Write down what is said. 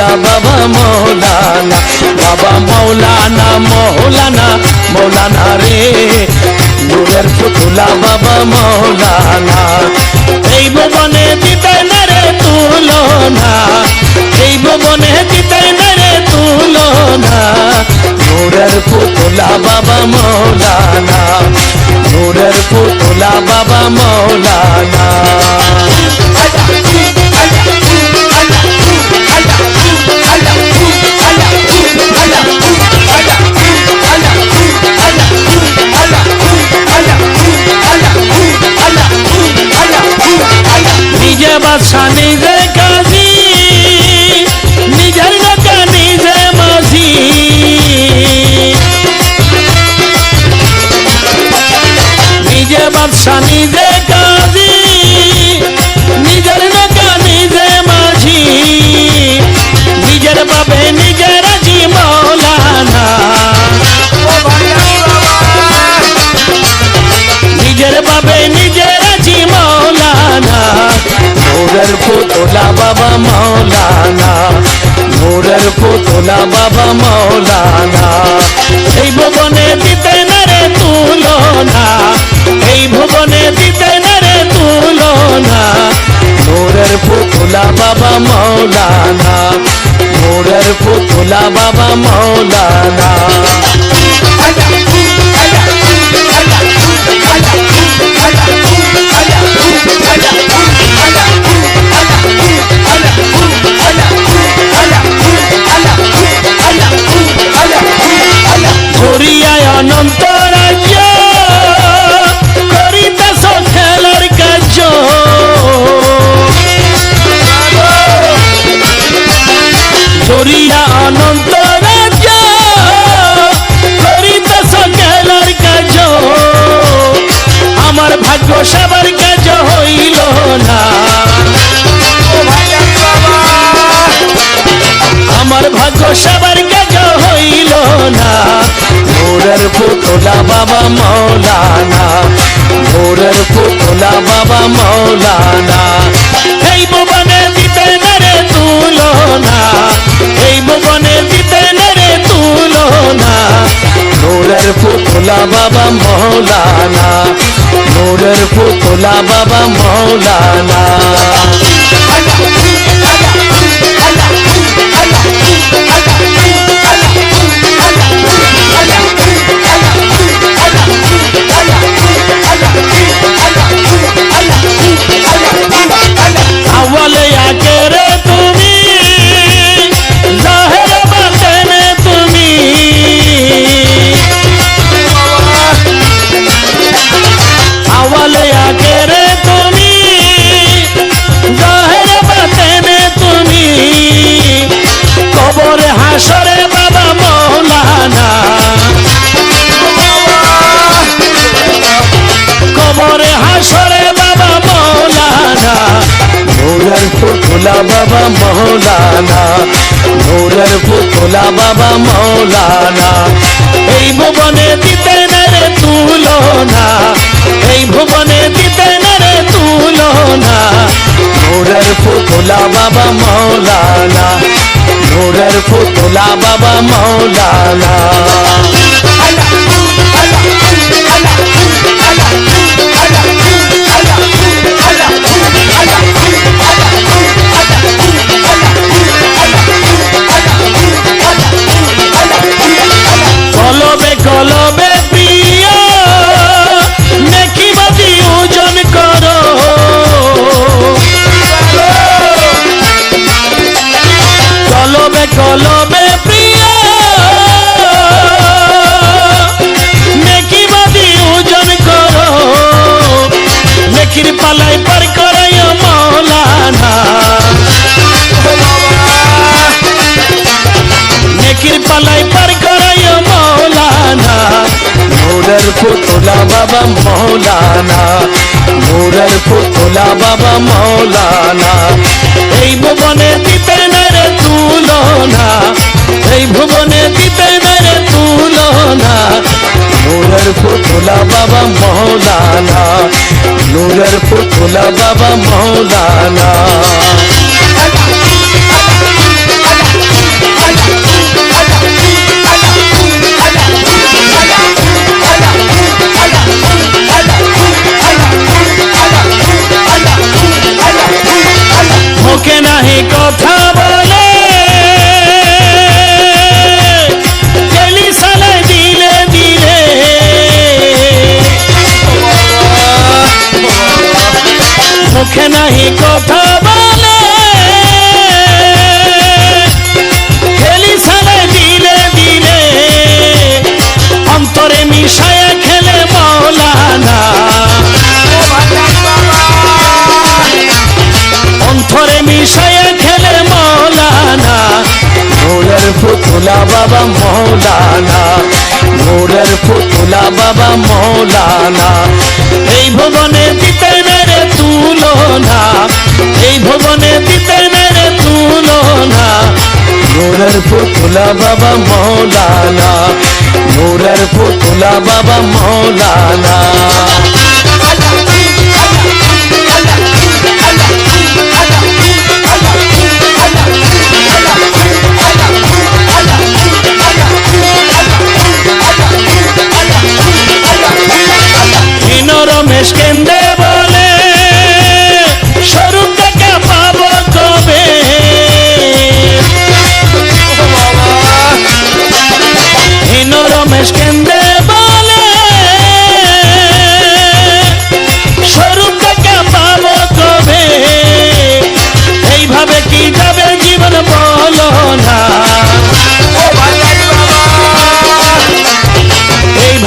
পুতুলা বাবা মৌলানা বাবা মৌলানা মৌলানা মৌলানা রে। নূরের পুতুলা, বাবা মৌলানা। এই ভুবনে দিতে না রে তুলনা, এই ভুবনে দিতে না রে তুলনা। নূরের পুতুলা, বাবা মৌলানা, নূরের পুতুলা, বাবা মৌলানা। পুতলা বাবা মৌলানা, নূরের পুতলা বাবা মৌলানা। এই ভুবনে দিতে না রে তুলনা, এই ভুবনে দিতে না রে তুলনা। নূরের পুতলা বাবা মৌলানা, নূরের পুতলা বাবা মৌলানা। সবার কাজ হইল না। আমার ভাগ্য সবার কাজ হইল না। ভোরের পুতলা বাবা মৌলানা, ভোরের পুতলা বাবা মৌলানা। এই ভুবনে দিতে না রে তুলনা, এই ভুবনে দিতে না রে তুলনা। নূরের পুতলা বাবা মৌলানা নূরের পুতলা বাবা মৌলানা। হাসরে বাবা মৌলানা। কবরে হাসরে বাবা মৌলানা। নূরের পুতুলা বাবা মৌলানা। নূরের পুতুলা বাবা মৌলানা। এই ভুবনে দিতে না রে তুলনা। এই ভুবনে দিতে না রে তুলনা। নূরের পুতুলা বাবা নূরের পুতুলা বাবা মৌলানা। নেকির পালাই পার করাই মৌলানা। নেকির পালাই পার করাই মৌলানা। নূরের পুতলা বাবা মৌলানা নূরের পুতলা বাবা মৌলানা। এই ভুবনে দিতে না রে তুলনা এই ভুবনে দিতে না রে তুলনা। নূরের পুতলা বাবা বাবা মৌলানা মোরের পুতুলা বাবা মৌলানা। এই ভুবনে দিতে মেরে তুলনা, এই ভুবনে দিতে মেরে তুলনা। মোরের পুতুলা বাবা মৌলানা মোরের পুতুলা বাবা মৌলানা। কেন্দ্রে বলে স্বরূপ টাকা পাবো কবে হীন রমেশ কেন্দ্রে